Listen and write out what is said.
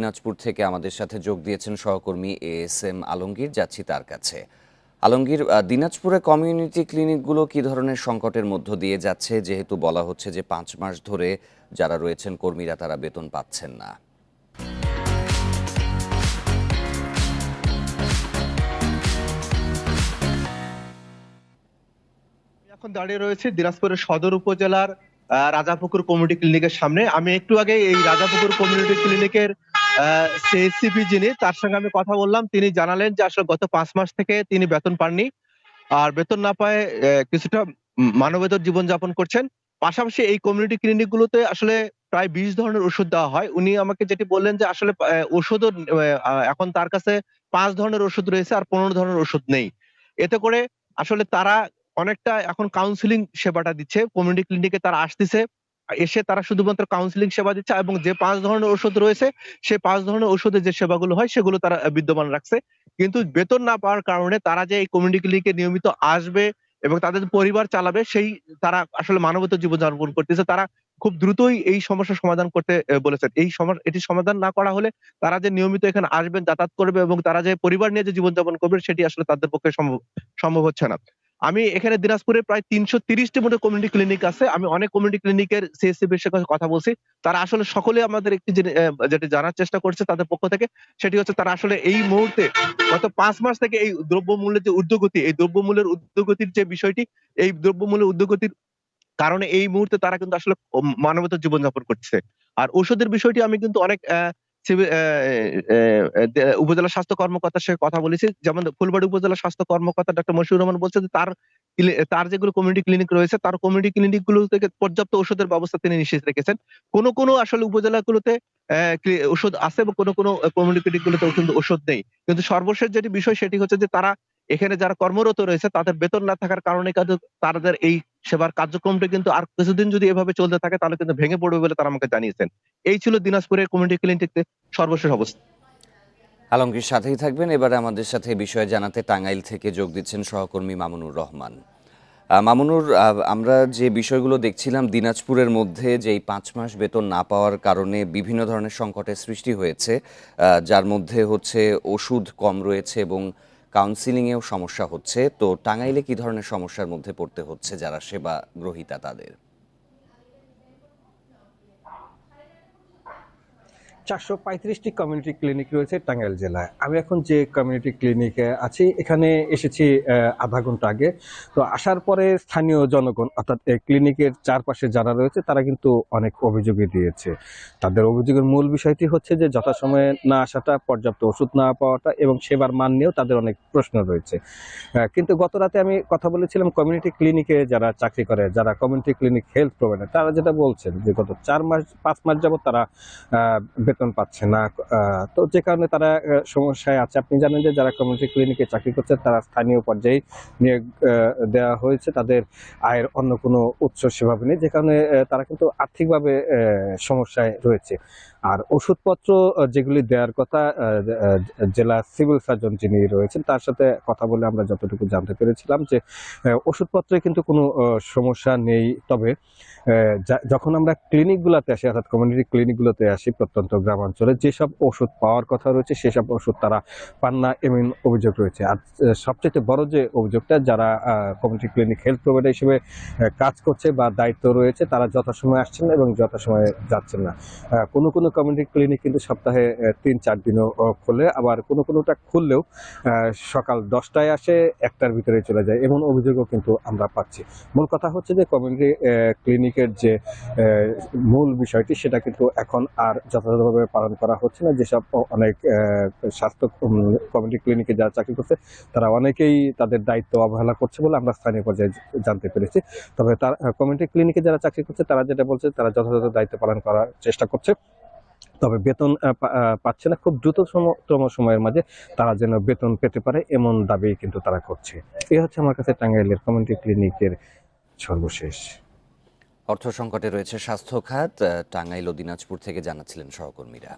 দিনাজপুর থেকে আমাদের সাথে যোগ দিয়েছেন সহকর্মী এ এস এম আলমগীর, যাচ্ছি তার কাছে। আলমগীর দিনাজপুরে কমিউনিটি ক্লিনিকগুলো কি ধরনের সংকটের মধ্য দিয়ে যাচ্ছে? যেহেতু বলা হচ্ছে যে পাঁচ মাস ধরে যারা রয়েছেন কর্মীরা তারা বেতন পাচ্ছেন না। এখন দাঁড়িয়ে রয়েছে দিনাজপুরের সদর উপজেলার রাজাপুকুর কমিউনিটি ক্লিনিকের সামনে। আমি একটু আগে এই রাজাপুকুর কমিউনিটি ক্লিনিকের সিএসসিপি যিনি, তার সঙ্গে আমি কথা বললাম। তিনি জানালেন যে আসলে গত পাঁচ মাস থেকে তিনি বেতন পাননি। আর বেতন না পায় কিছুটা মানবেতর জীবনযাপন করছেন। পাশাপাশি এই কমিউনিটি ক্লিনিক গুলোতে আসলে প্রায় বিশ ধরনের ওষুধ দেওয়া হয়। উনি আমাকে যেটি বললেন যে আসলে ওষুধও এখন তার কাছে পাঁচ ধরনের ওষুধ রয়েছে আর পনেরো ধরনের ওষুধ নেই। এতে করে আসলে তারা অনেকটা এখন কাউন্সিলিং সেবাটা দিচ্ছে। কমিউনিটি ক্লিনিকে তারা আসতেছে। এসে তারা শুধুমাত্র কাউন্সিলিং সেবা দিচ্ছে এবং যে পাঁচ ধরনের ওষুধ রয়েছে, সে পাঁচ ধরনের ওষুধের যে সেবাগুলো হয়, সেগুলো তারা বিদ্যমান রাখছে। কিন্তু বেতন না পাওয়ার কারণে তারা যে এই কমিউনিটি ক্লিনিকে নিয়মিত আসবে এবং তাদের পরিবার চালাবে, সেই তারা আসলে মানবত জীবনযাপন করতেছে। তারা খুব দ্রুতই এই সমস্যার সমাধান করতে বলেছেন। এই সমস্যা এটি সমাধান না করা হলে তারা যে নিয়মিত এখানে আসবেন, যাতায়াত করবে এবং তারা যে পরিবার নিয়ে যে জীবনযাপন করবে, সেটি আসলে তাদের পক্ষে সম্ভব সম্ভব হচ্ছে না। আমি এখানে দিনাজপুরে প্রায় তিনশো তিরিশটি মতো কমিউনিটি ক্লিনিক আছে। আমি অনেক কমিউনিটি ক্লিনিকের সিএসসি সাথে কথা বলছি। তারা আসলে সকলে আমাদের একটি যেটি জানার চেষ্টা করছে তাদের পক্ষ থেকে, সেটি হচ্ছে তারা আসলে এই মুহূর্তে গত পাঁচ মাস থেকে এই দ্রব্যমূল্যের যে ঊর্ধ্বগতি এই দ্রব্যমূল্যের ঊর্ধ্বগতির যে বিষয়টি, এই দ্রব্যমূল্যের ঊর্ধ্বগতির কারণে এই মুহূর্তে তারা কিন্তু আসলে মানবতার জীবনযাপন করছে। আর ওষুধের বিষয়টি আমি কিন্তু অনেক উপজেলা স্বাস্থ্য কর্মকর্তার সাথে কথা বলেছি। যেমন ফুলবাড়ি উপজেলা স্বাস্থ্য কর্মকর্তা ডক্টর মশিউর রহমান বলছে যে তার তার যেগুলো কমিউনিটি ক্লিনিক রয়েছে, তার কমিউনিটি ক্লিনিকগুলো থেকে পর্যাপ্ত ওষুধের ব্যবস্থা তিনি নিশ্চিত রেখেছেন। কোনো কোনো আসলে উপজেলাগুলোতে ওষুধ আছে এবং কোনো কোনো কমিউনিটি ক্লিনিক গুলোতে কিন্তু ওষুধ নেই। কিন্তু সর্বশেষ যেটি বিষয় সেটি হচ্ছে যে তারা এখানে যারা কর্মরত রয়েছে, তাদের বেতন না থাকার কারণে তাদের এই সেবার কার্যক্রমটা কিন্তু আর কিছুদিন যদি এভাবে চলতে থাকে, তাহলে কিন্তু ভেঙে পড়বে বলে তারা আমাকে জানিয়েছেন। এই ছিল দিনাজপুরের কমিউনিটি ক্লিনিকতে সর্বশেষ অবস্থা। আলমগীর সাথেই থাকবেন। এবারে আমাদের সাথে বিষয়ে জানাতে টাঙ্গাইল থেকে যোগ দিচ্ছেন সহকর্মী মামুনুর রহমান। মামুনুর আমরা যে বিষয়গুলো দেখছিলাম, দিনাজপুরের মধ্যে যে এই পাঁচ মাস বেতন না পাওয়ার কারণে বিভিন্ন ধরনের সংকটের সৃষ্টি হয়েছে যার মধ্যে হচ্ছে ওষুধ কম রয়েছে এবং কাউন্সিলিংয়েও সমস্যা হচ্ছে। তো টাঙ্গাইলে কী ধরনের সমস্যার মধ্যে পড়তে হচ্ছে যারা সেবা গ্রহীতা তাদের? চারশো পঁয়ত্রিশটি কমিউনিটি ক্লিনিক রয়েছে টাঙ্গাইল জেলায়। আমি এখন যে কমিউনিটি ক্লিনিকে আছি, এখানে এসেছি আধা ঘণ্টা আগে। তো আসার পরে স্থানীয় জনগণ, অর্থাৎ ক্লিনিকের চারপাশে যারা রয়েছে, তারা কিন্তু অনেক অভিযোগই দিয়েছে। তাদের অভিযোগের মূল বিষয়টি হচ্ছে যে, যথাসময়ে না আসাটা, পর্যাপ্ত ওষুধ না পাওয়াটা এবং সেবার মান নিয়েও তাদের অনেক প্রশ্ন রয়েছে। কিন্তু গত রাতে আমি কথা বলেছিলাম কমিউনিটি ক্লিনিকে যারা চাকরি করে, যারা কমিউনিটি ক্লিনিক হেলথ প্রোভাইডার তারা যেটা বলছেন যে, গত চার মাস, পাঁচ মাস যাবত তারা বেতন পাচ্ছে না তো যে কারণে তারা সমস্যায় আছে। আপনি জানেন যে যারা কমিউনিটি ক্লিনিকে চাকরি করছে, তারা স্থানীয় পর্যায়ে নিয়োগ দেওয়া হয়েছে। তাদের আয়ের অন্য কোনো উৎস সেভাবে নেই। যে কারণে তারা কিন্তু আর্থিকভাবে সমস্যায় রয়েছে। আর ওষুধপত্র যেগুলি দেওয়ার কথা জেলা সিভিল সার্জন যিনি রয়েছেন, তার সাথে কথা বলে আমরা যতটুকু জানতে পেরেছিলাম যে ওষুধপত্রে কিন্তু কোনো সমস্যা নেই। তবে যখন আমরা ক্লিনিকগুলোতে আসি, অর্থাৎ কমিউনিটি ক্লিনিকগুলোতে আসি প্রত্যন্ত গ্রামাঞ্চলে যেসব ওষুধ পাওয়ার কথা রয়েছে, সেসব ওষুধ তারা পান না এমন অভিযোগ রয়েছে। আর সবচেয়ে বড় যে অভিযোগটা, যারা কমিউনিটি ক্লিনিক হেলথ প্রোভাইডার হিসেবে কাজ করছে বা দায়িত্ব রয়েছে, তারা যথাসময়ে আসছেন না এবং যথাসময়ে যাচ্ছেন না। কোনো কোনো কমিউনিটি ক্লিনিক কিন্তু সপ্তাহে তিন চার দিনও খোলে। আবার কোনো কোনোটা খুললেও সকাল দশটায় আসে, একটার ভিতরে চলে যায়। এমন অভিযোগও কিন্তু আমরা পাচ্ছি। মূল কথা হচ্ছে যে কমিউনিটি ক্লিনিকের যে মূল বিষয়টি, সেটা কিন্তু এখন আর যথাযথভাবে পালন করা হচ্ছে না। যেসব অনেক স্বাস্থ্য কমিউনিটি ক্লিনিকে যারা চাকরি করছে, তারা অনেকেই তাদের দায়িত্ব অবহেলা করছে বলে আমরা স্থানীয় পর্যায়ে জানতে পেরেছি। তবে তার কমিউনিটি ক্লিনিকে যারা চাকরি করছে, তারা যেটা বলছে, তারা যথাযথ দায়িত্ব পালন করার চেষ্টা করছে। তবে বেতন পাচ্ছে না। খুব দ্রুততম সময়ের মাঝে তারা যেন বেতন পেতে পারে, এমন দাবি কিন্তু তারা করছে। এই হচ্ছে আমার কাছে টাঙ্গাইলের কমিউনিটি ক্লিনিকের সর্বশেষ। অর্থ সংকটে রয়েছে স্বাস্থ্য খাত টাঙ্গাইল ও দিনাজপুর থেকে জানাচ্ছিলেন সহকর্মীরা।